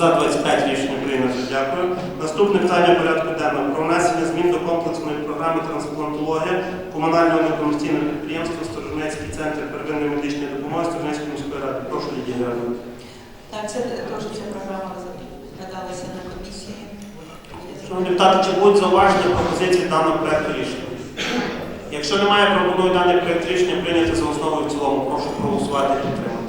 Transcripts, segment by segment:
За 25 рішення прийнято. Дякую. Наступне питання порядку денного про внесення змін до комплексної програми трансплантологія комунального некомерційного підприємства Сторожнецький центр первинної медичної допомоги Сторожнецької міської ради. Прошу Лідія Георгіївна. Так, це теж ця програма розглядалася на комісії. Шановні депутати, чи будуть зауваження пропозиції даного проекту рішення? Якщо немає, пропоную даний проект рішення прийняти за основу і в цілому. Прошу проголосувати і підтримати.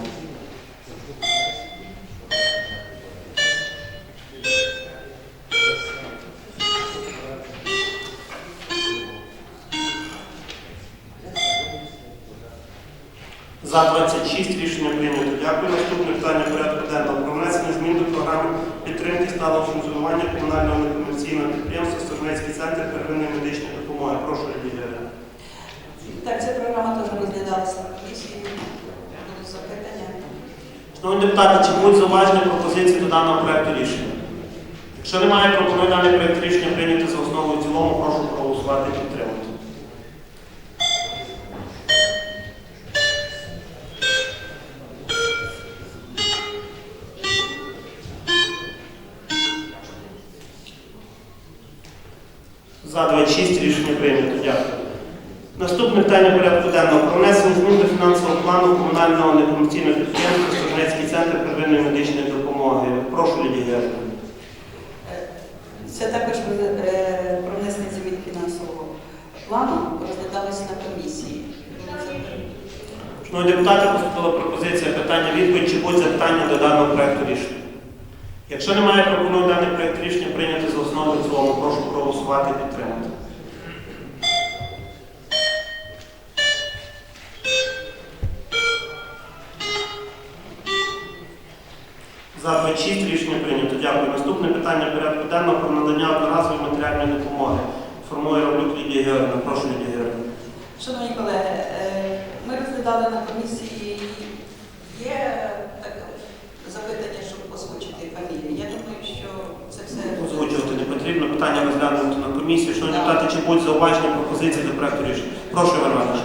За 26 рішення прийнято. Дякую. Наступне питання порядку денного про внесення змін до програми підтримки сталого функціонування комунального некомерційного підприємства Сторожнецький центр первинної медичної допомоги. Прошу Лідія Так, ця програма теж розглядалася на комісії. Будуть запитання. Шановні депутати, чи будуть зауваження пропозиції до даного проекту рішення? Якщо немає, пропоную даний проект рішення прийняти за основу і цілому. Прошу проголосувати і Наступне питання порядку денного про внесення змін до фінансового плану комунального некомерційного підприємства Сторожнецький центр первинної медичної допомоги. Прошу Лідія Георгіївна. Е, Це також е, про внесення змін фінансового плану розглядалося на комісії. Шановні депутати, поступила пропозиція питання відповідь, чи будуть запитання до даного проекту рішення. Якщо немає, пропоную даний проект рішення прийняти за основу цілому. Прошу проголосувати і підтримати. За 26 рішення прийнято. Дякую. Наступне питання порядку денного про надання одноразової матеріальної допомоги. Формує Роблюк Лідія Георгіївна. Прошу Лідія Георгіївна. Шановні колеги, е, ми розглядали на комісії. Є так, запитання, щоб озвучити фамілії. Я думаю, що це все Озвучувати не потрібно. Питання розглянути на комісії. Шановні депутати, чи будуть зауваження пропозиції до проекту рішення? Прошу, Іван Іванович.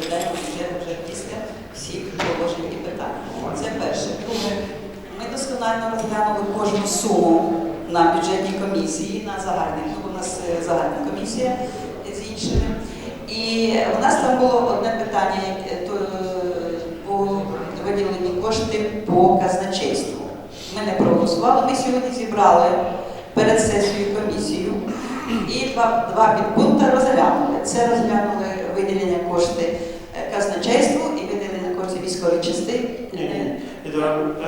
Розглядаємо бюджет вже після всіх положень і питань. Це перше. Друге, ми досконально розглянули кожну суму на бюджетній комісії, на загальній. Ну, у нас е, загальна комісія з іншими. І у нас там було одне питання то, е, по виділені кошти по казначейству. Ми не проголосували. Ми сьогодні зібрали перед сесією комісію і два, два підпункти розглянули. Це розглянули виділення кошти е, казначейству і виділення коштів військової частини. Ні, ні.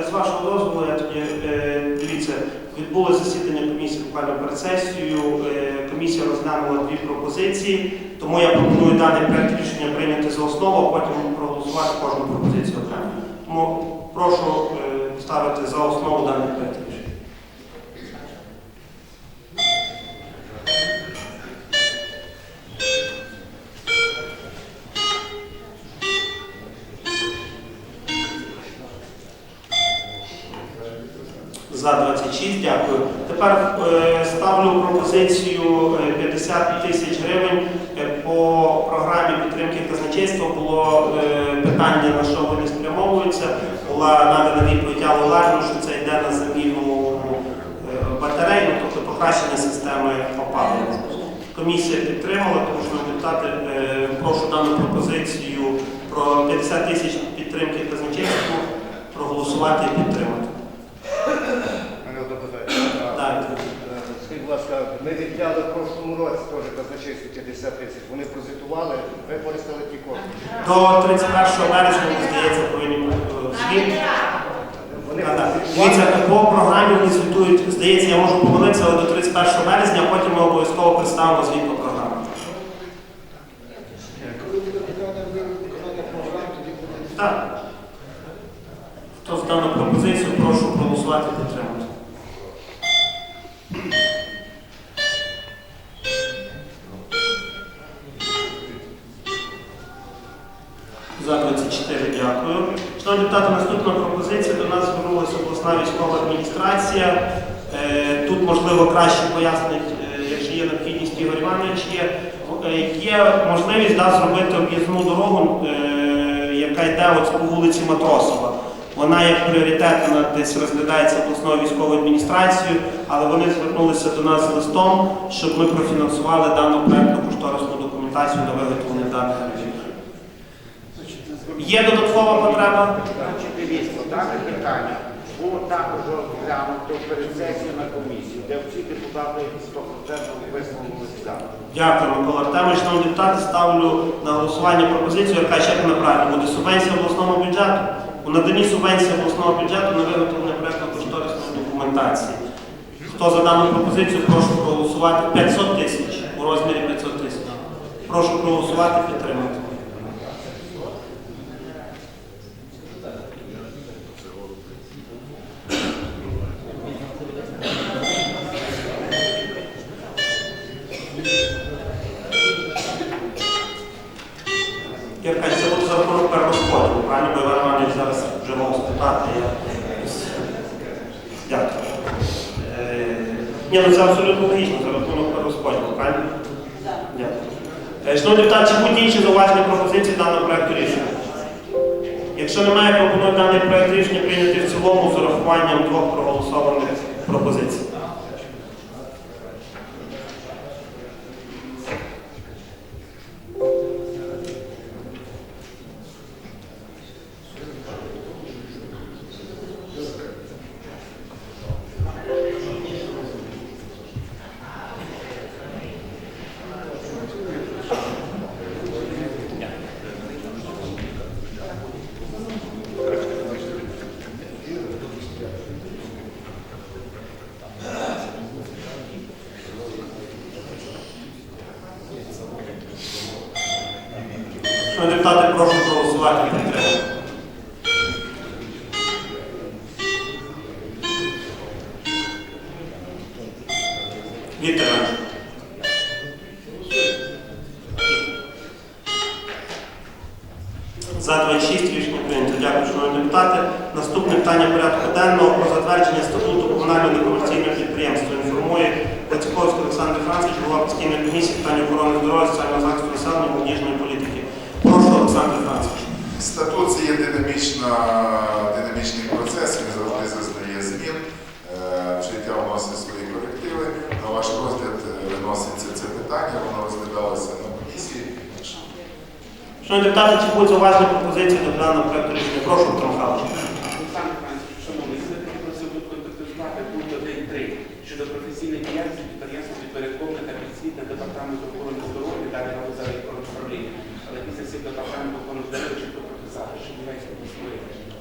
З вашого дозволу, я тоді е, дивіться, відбулося засідання комісії буквально перед сесією. Е, комісія розглянула дві пропозиції, тому я пропоную даний проект рішення прийняти за основу, а потім проголосувати кожну пропозицію окремо. Тому прошу е, ставити за основу даний проект За 26, дякую. Тепер е, ставлю пропозицію е, 50 тисяч гривень Е, по програмі підтримки казначейства. Було е, питання, на що вони спрямовуються. Була надана відповідь Аллу що це йде на заміну е, батарей, ну, тобто покращення системи опалення. Комісія підтримала, тому що депутати е, прошу дану пропозицію про 50 тисяч підтримки казначейству проголосувати і підтримати. Мене одне питання. Так. Е, Скажіть, будь ласка, ми відняли в прошлому році теж казначейство 50 тисяч. Вони прозвітували, використали ті кошти. До 31 березня, здається, повинні е, звіт. Дивіться, по програмі вони звітують, здається, я можу помилитися, але до 31 березня, а потім ми обов'язково представимо звіт по програмі. Коли буде питання виконання тоді буде. Так. Хто за дану пропозицію, прошу проголосувати і підтримати. Шановні депутати, наступна пропозиція. До нас звернулася обласна військова адміністрація. Е, Тут, можливо, краще пояснить, е, якщо є необхідність Ігор Іванович, є, Е, є можливість да, зробити об'їзну дорогу, яка йде от по вулиці Матросова. Вона як пріоритетна десь розглядається обласною військовою адміністрацією, але вони звернулися до нас листом, щоб ми профінансували дану проектну кошторисну документацію на виготовлення даних. Є додаткова потреба? Дивіться, дане питання було також розглянуто перед сесією на комісії, де всі депутати 100% висловили за. Дякую, Микола Артемович. Шановні депутати, ставлю на голосування пропозицію, яка ще направлена буде субвенція обласному бюджету. У наданні субвенції обласного бюджету на виготовлення проєктно-кошторисної документації. Хто за дану пропозицію, прошу проголосувати 500 тисяч у розмірі 500 тисяч. Прошу проголосувати, підтримати. Ні, ну це абсолютно логічно, за рахунок перерозподілу, правильно? Так. Дякую. Е, Шановні депутати, чи будуть інші зауваження пропозиції даного проекту рішення? Якщо немає, пропоную даний проект рішення прийняти в цілому з урахуванням двох проголосованих пропозицій. За-26 рішення прийнято. Дякую, шановні депутати. Наступне питання порядку денного про затвердження статуту комунального некомерційного підприємства. Інформує Лацьковський Олександр Францович, голова постійної комісії питання охорони здоров'я, соціального захисту населення, молодіжної політики. Прошу, Олександр Францович. Статут це є динамічна, динамічний процес, він завжди зазнає змін. Е, Життя вносить свої корективи. На ваш розгляд е, виноситься це питання. Шановні депутати, чи будуть зауважені пропозиції до даного проекту рішення? Прошу, Петро Михайлович. Олександр Францович, шановний, просив би конкретизувати пункт 1.3 щодо професійної діяльності підприємства підпорядковане та підслідне департаменту охорони здоров'я, далі зараз управління. Але після цих департаменту охорони здоров'я чітко прописати, що Дівецька обласної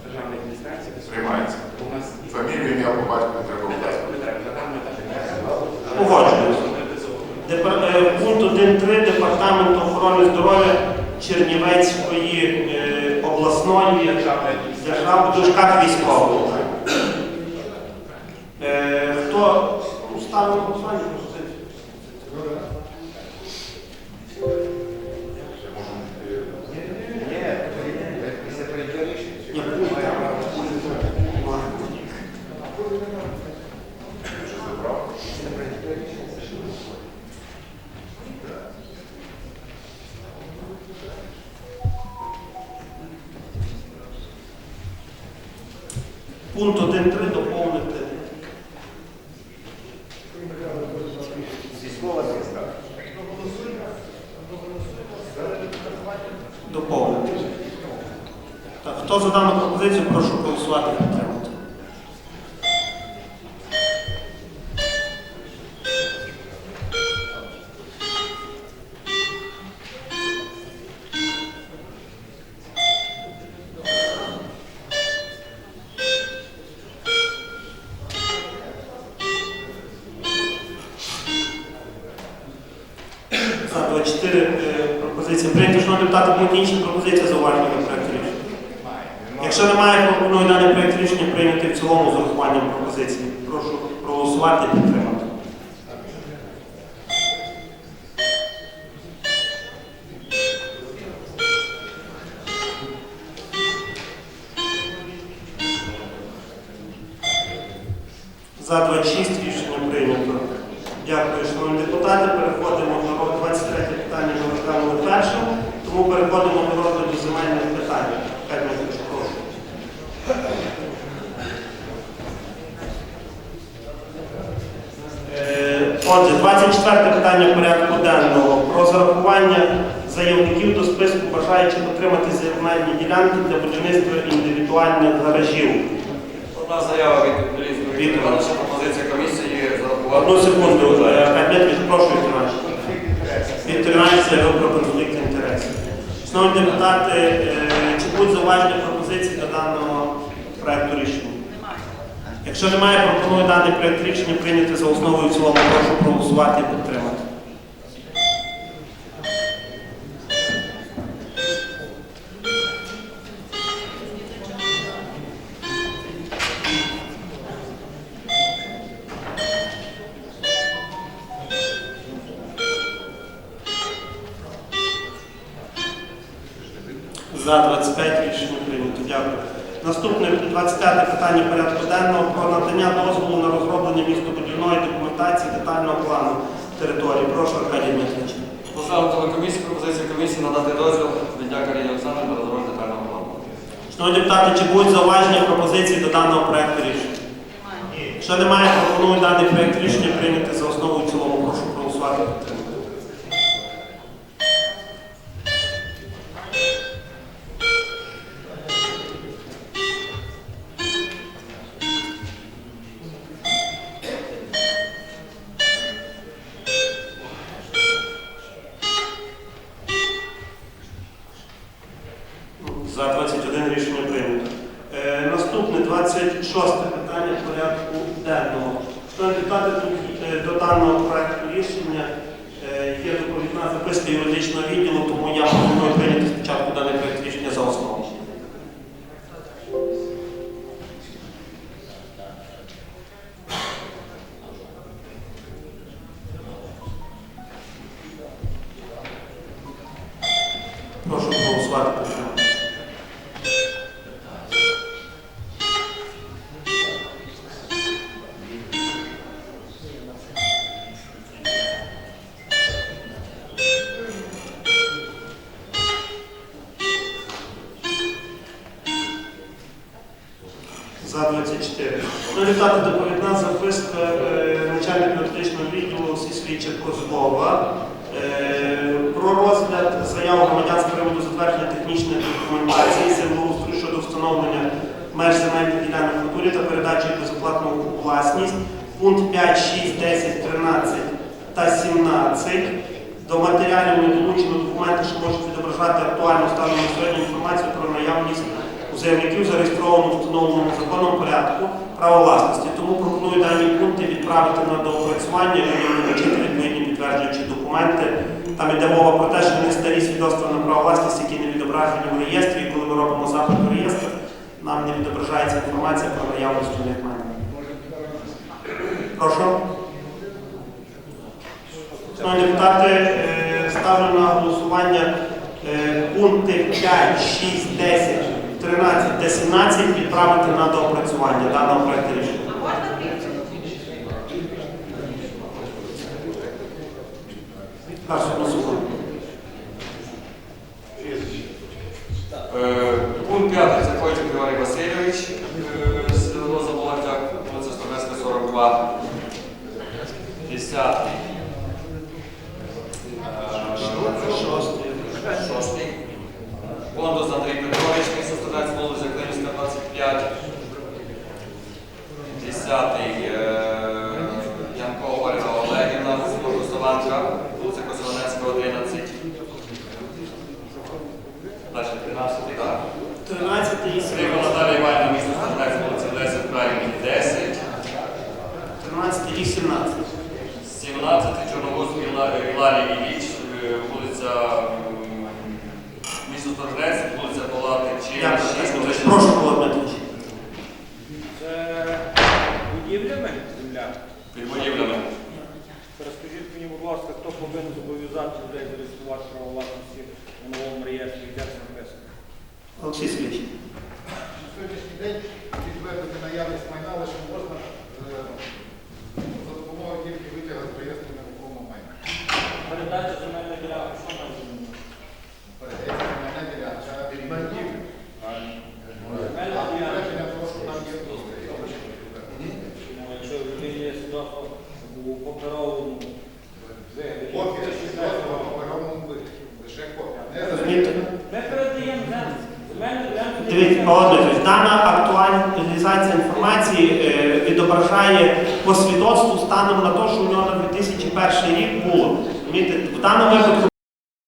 державної адміністрації Приймається. у нас Фамілію, ім'я по батьку не треба не треба, вказувати. не треба, на даному етапі не треба. Погоджуюсь. Депар- е, Пункт 1.3 Департаменту охорони здоров'я Чернівецької е, обласної держави в дужках військової. Е, Хто устав на голосування пункт 1.3 доповнити. Зі слова зістав. Доповнити. Так, Хто за дану пропозицію, прошу голосувати. Депутати, будуть інші пропозиції зауваження до проекту рішення. Якщо немає, пропоную даний проект рішення прийняти в цілому з урахуванням пропозицій. Прошу проголосувати і підтримати. За 26 рішення прийнято. Дякую, шановні депутати. Переходимо до 23 питання. Розглянули першим, тому переходимо до розгляду земельних питань. Прошу. Е, Отже, 24 питання порядку денного про зарахування заявників до списку бажаючих отримати земельні ділянки для будівництва індивідуальних гаражів. Одна заява від Віктор. Івановича, пропозиція комісії зарахувати. Одну секунду, е, Кабінет, прошу Віктор Іванович. Віктор Іванович заявив про конфлікт. Шановні депутати, е, чи будуть зауваження пропозиції до даного проекту рішення? Якщо немає, пропоную даний проект рішення прийняти за в цілому. Прошу проголосувати і підтримати. За 25 рішення прийнято. Дякую. Наступне 25 питання порядку денного про надання дозволу на розроблення містобудівної документації детального плану території. Прошу Аркадій Дмитрович. На комісії пропозиція комісії надати дозвіл Відняка Каріні Олександр на розробку детального плану. Шановні депутати, чи будуть зауваження пропозиції до даного проекту рішення? Якщо немає, пропоную даний проект рішення прийняти за основу і в цілому. Прошу проголосувати. Питання порядку денного. Шановні депутати, е, до даного проекту рішення е, є доповідна записка юридичного відділу, тому я пропоную прийняти спочатку даний проект рішення за основу. Вітати доповідна записка е, начальника юридичного відділу Сісліча Козлова е, про розгляд заяви громадян з приводу затвердження технічної документації землеустрою щодо встановлення меж земельних ділянок натурі та передачі безоплатну власність. Пункт 5, 6, 10, 13 та 17. До матеріалів не долучено документи, що можуть відображати актуальну стану на інформацію про наявність у заявників зареєстровано в встановленому законом порядку права власності. Тому пропоную дані пункти відправити на доопрацювання і долучити відповідні підтверджуючі документи. Там йде мова про те, що вони старі свідоцтва на право власності, які не відображені в реєстрі, і коли ми робимо запит у реєстр, нам не відображається інформація про наявність у них майна. Прошу. Шановні депутати, е, ставлю на голосування е, пункти 5, 6, 10, 13 та 17 відправити на доопрацювання даного проекту рішення. А можна більше? Першу одну. Е, Пункт 5. Це Койчик Григорій Васильович, е, село Заболотяк, вулиця Столецька, 42. 10. далі Ілліч, е, вулиця місто Торжнець, вулиця Палати чи шість. Прошу Володимир Це будівлями земля? Під будівлями. Розкажіть мені, будь ласка, хто повинен зобов'язати людей зареєструвати право власності у новому реєстрі і це написано? Олексій Сергійович. На сьогоднішній день відведення наявність майна лише можна е, కూడా చంద్రబాబు దగ్గర